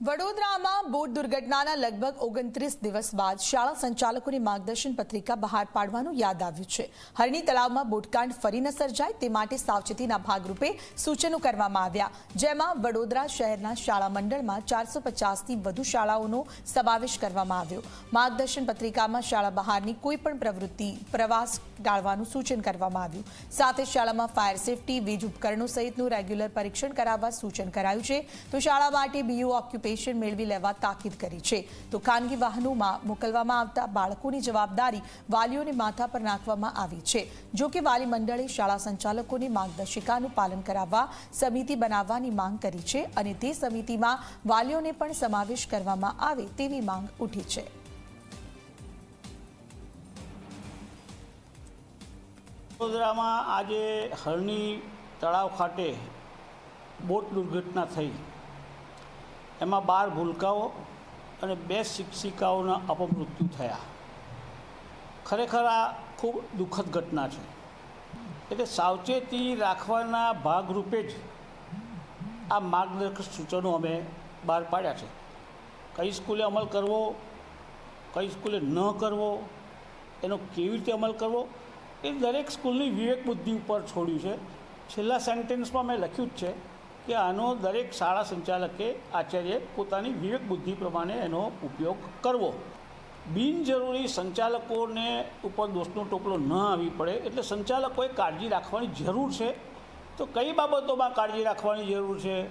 વડોદરામાં બોટ દુર્ઘટનાના લગભગ ઓગણત્રીસ દિવસ બાદ શાળા સંચાલકોની માર્ગદર્શન પત્રિકા બહાર પાડવાનું યાદ આવ્યું છે. હરણી તળાવમાં બોટકાંડ ફરી ન સર્જાય તે માટે સાવચેતીના ભાગરૂપે સૂચનો કરવામાં આવ્યા. જેમાં વડોદરા શહેરના શાળા મંડળમાં ચારસો પચાસથી વધુ શાળાઓનો સમાવેશ કરવામાં આવ્યો. માર્ગદર્શન પત્રિકામાં શાળા બહારની કોઈપણ પ્રવૃત્તિ, પ્રવાસ ટાળવાનું સૂચન કરવામાં આવ્યું. સાથે શાળામાં ફાયર સેફટી, વીજ ઉપકરણો સહિતનું રેગ્યુલર પરીક્ષણ કરાવવા સૂચન કરાયું છે. તો શાળા માટે બીયુ ઓક્યુપેશન મેળવી લેવા તાકીદ કરી છે. તો ખાનગી વાહનોમાં મોકલવામાં આવતા બાળકોની જવાબદારી વાલીઓને માથા પર નાખવામાં આવી છે. જો કે વાલી મંડળે શાળા સંચાલકોની માર્ગદર્શિકાનું પાલન કરાવવા સમિતિ બનાવવાની માંગ કરી છે અને તે સમિતિમાં વાલીઓને પણ સમાવેશ કરવામાં આવે તેવી માંગ ઉઠી છે. વડોદરામાં આજે હરણી તળાવ ખાતે બોટ દુર્ઘટના થઈ. એમાં બાર ભૂલકાઓ અને બે શિક્ષિકાઓના અપમૃત્યુ થયા. ખરેખર આ ખૂબ દુઃખદ ઘટના છે. એટલે સાવચેતી રાખવાના ભાગરૂપે જ આ માર્ગદર્શક સૂચનો અમે બહાર પાડ્યા છે. કઈ સ્કૂલે અમલ કરવો, કઈ સ્કૂલે ન કરવો, એનો કેવી રીતે અમલ કરવો, એ દરેક સ્કૂલની વિવેક બુદ્ધિ ઉપર છોડ્યું છે. છેલ્લા સેન્ટેન્સમાં મેં લખ્યું જ છે કે આનો દરેક શાળા સંચાલકે આચાર્ય પોતાની વિવેક બુદ્ધિ પ્રમાણે એનો ઉપયોગ કરવો. બિનજરૂરી સંચાલકોને ઉપર દોષનો ટોપલો ન આવી પડે એટલે સંચાલકોએ કાળજી રાખવાની જરૂર છે. તો કઈ બાબતોમાં કાળજી રાખવાની જરૂર છે?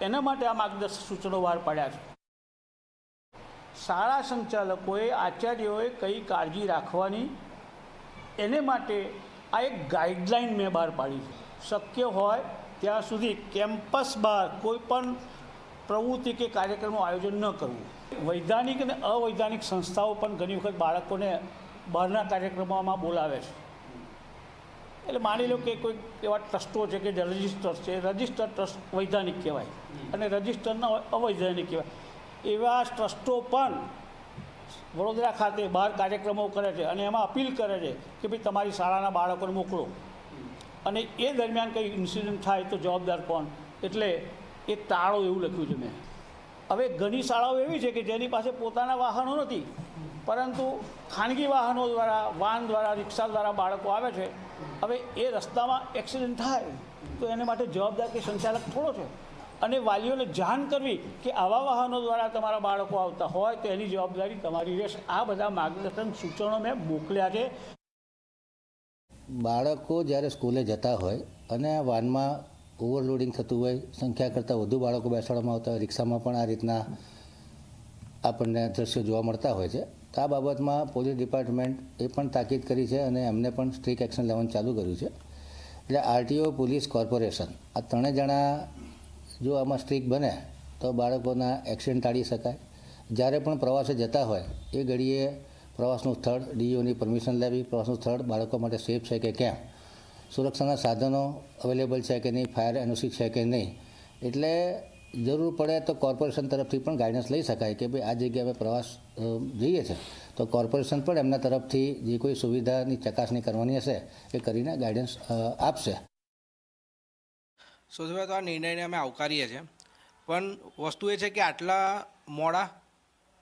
એના માટે આ માર્ગદર્શક સૂચનો બહાર પાડ્યા છે. શાળા સંચાલકોએ આચાર્યોએ કઈ કાળજી રાખવાની? એને માટે આ એક ગાઈડલાઈન મેં બહાર પાડી છે. શક્ય હોય ત્યાં સુધી કેમ્પસ બહાર કોઈ પણ પ્રવૃત્તિ કે કાર્યક્રમનું આયોજન ન કરવું. વૈધાનિક અને અવૈધાનિક સંસ્થાઓ પણ ઘણી વખત બાળકોને બહારના કાર્યક્રમોમાં બોલાવે છે. એટલે માની લો કે કોઈ એવા ટ્રસ્ટો છે કે જે રજિસ્ટર છે, રજિસ્ટર ટ્રસ્ટ વૈધાનિક કહેવાય અને રજિસ્ટરના અવૈધાનિક કહેવાય. એવા ટ્રસ્ટો પણ વડોદરા ખાતે બહાર કાર્યક્રમો કરે છે અને એમાં અપીલ કરે છે કે ભાઈ તમારી શાળાના બાળકોને મોકલો. અને એ દરમિયાન કંઈ ઇન્સિડન્ટ થાય તો જવાબદાર કોણ? એટલે એ ટાળો એવું લખ્યું છે મેં. હવે ઘણી શાળાઓ એવી છે કે જેની પાસે પોતાના વાહનો નથી, પરંતુ ખાનગી વાહનો દ્વારા, વાહન દ્વારા, રિક્ષા દ્વારા બાળકો આવે છે. હવે એ રસ્તામાં એક્સિડન્ટ થાય, તો એને માટે જવાબદાર કે સંચાલક થોડો છે. અને વાલીઓને જાણ કરવી કે આવા વાહનો દ્વારા તમારા બાળકો આવતા હોય, તો એની જવાબદારી તમારી રહેશે. આ બધા માર્ગદર્શન સૂચનો મેં મોકલ્યા છે. બાળકો જ્યારે સ્કૂલે જતા હોય અને વાનમાં ઓવરલોડિંગ થતું હોય, સંખ્યા કરતાં વધુ બાળકો બેસાડવામાં આવતા હોય, રિક્ષામાં પણ આ રીતના આપણને દ્રશ્યો જોવા મળતા હોય છે, તો આ બાબતમાં પોલીસ ડિપાર્ટમેન્ટ એ પણ તાકીદ કરી છે અને એમને પણ સ્ટ્રિક એક્શન લેવાનું ચાલુ કર્યું છે. એટલે આરટીઓ, પોલીસ કોર્પોરેશન આ ત્રણેય જણા જો આમાં સ્ટ્રિક બને, તો બાળકોના એક્સિડન્ટ ટાળી શકાય. જ્યારે પણ પ્રવાસે જતા હોય, એ ઘડીએ પ્રવાસનું સ્થળ ડીઓની પરમિશન લેવી, પ્રવાસનું સ્થળ, બાળકો માટે સેફ છે કે કેમ? સુરક્ષાના સાધનો અવેલેબલ છે કે નહીં? ફાયર એનઓસી છે કે નહીં? એટલે જરૂર પડે તો કોર્પોરેશન તરફથી પણ ગાઈડન્સ લઈ શકાય કે ભાઈ આ જગ્યાએ પ્રવાસ જઈએ છીએ. તો કોર્પોરેશન પણ એમના તરફથી જે કોઈ સુવિધાની ચકાસણી કરવાની હશે એ કરીને ગાઈડન્સ આપશે. સૌથી તો આ નિર્ણયને અમે આવકારીએ છીએ. પણ વસ્તુ એ છે કે આટલા મોડા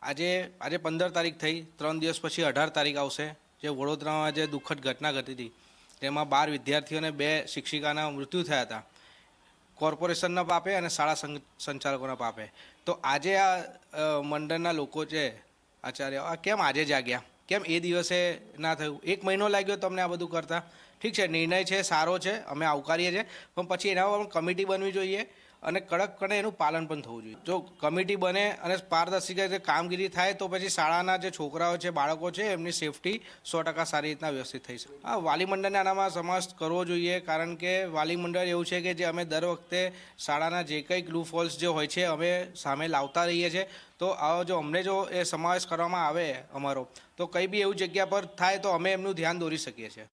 આજે આજે પંદર તારીખ થઈ, ત્રણ દિવસ પછી અઢાર તારીખ આવશે, જે વડોદરામાં જે દુઃખદ ઘટના ઘટી હતી. તેમાં બાર વિદ્યાર્થીઓને બે શિક્ષિકાના મૃત્યુ થયા હતા. કોર્પોરેશનના પાપે અને શાળા સંચાલકોના પાપે. તો આજે આ મંડળના લોકો છે, આચાર્ય, આ કેમ આજે જાગ્યા કેમ એ દિવસે ના થયું? એક મહિનો લાગ્યો તમને આ બધું કરતા. ઠીક છે, નિર્ણય છે, સારો છે, અમે આવકારીએ છીએ. પણ પછી એના પર કમિટી બનવી જોઈએ. અને કડકપણે એનું પાલન પણ થવું જોઈએ. જો કમિટી બને અને પારદર્શિક રીતે કામગીરી થાય, તો પછી શાળાના જે છોકરાઓ છે, બાળકો છે, એમની સેફટી સો ટકા સારી રીતના વ્યવસ્થિત થઈ શકે. હા વાલી મંડળને આનામાં સમાવેશ કરવો જોઈએ, કારણ કે વાલી મંડળ એવું છે કે જે અમે દર વખતે શાળાના જે કંઈક લૂ ફોલ્સ જે હોય છે, અમે સામે લાવતા રહીએ છીએ. તો આવો જો અમને જો એ સમાવેશ કરવામાં આવે અમારો, તો કંઈ બી એવું જગ્યા પર થાય, તો અમે એમનું ધ્યાન દોરી શકીએ છીએ.